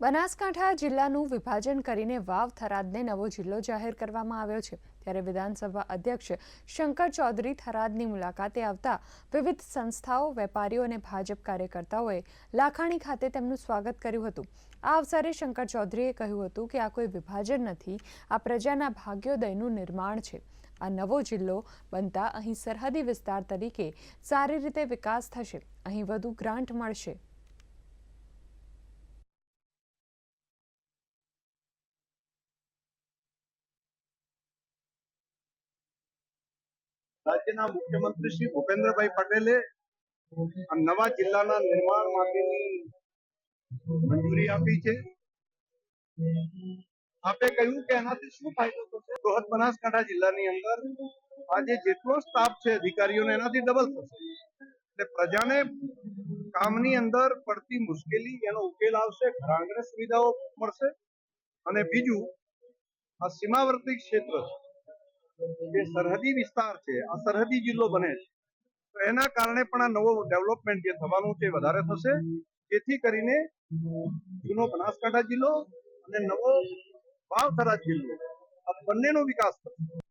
બનાસકાંઠા જિલ્લાનું વિભાજન કરીને વાવ થરાદને નવો જિલ્લો જાહેર કરવામાં આવ્યો છે. ત્યારે વિધાનસભા અધ્યક્ષ શંકર ચૌધરી થરાદની મુલાકાતે આવતા વિવિધ સંસ્થાઓ, વેપારીઓ અને ભાજપ કાર્યકર્તાઓએ લાખાણી ખાતે તેમનું સ્વાગત કર્યું હતું. આ અવસરે શંકર ચૌધરીએ કહ્યું હતું કે આ કોઈ વિભાજન નથી, આ પ્રજાના ભાગ્યોદયનું નિર્માણ છે. આ નવો જિલ્લો બનતા અહીં સરહદી વિસ્તાર તરીકે સારી રીતે વિકાસ થશે. અહીં વધુ ગ્રાન્ટ મળશે. રાજ્યના મુખ્યમંત્રી શ્રી ભૂપેન્દ્રભાઈ પટેલે નવા જિલ્લાના નિર્માણ માટેની મંજૂરી આપી છે. આપે કહ્યું કે એનાથી શું ફાયદો થશે? બૃહદ બનાસકાંઠા જિલ્લાની અંદર આજે જેટલો સ્ટાફ છે, અધિકારીઓને એનાથી ડબલ થશે. એટલે પ્રજાને કામની અંદર પડતી મુશ્કેલી એનો ઉકેલ આવશે ઘરાંગણે સુવિધાઓ મળશે અને બીજું, આ સીમાવર્તી ક્ષેત્ર છે. જે સરહદી વિસ્તાર છે. આ સરહદી જિલ્લો બને છે. તો એના કારણે પણ આ નવો ડેવલપમેન્ટ જે થવાનું છે વધારે થશે. જેથી કરીને જૂનો બનાસકાંઠા જિલ્લો અને નવો વાવથરા જિલ્લો આ બંનેનો વિકાસ થશે.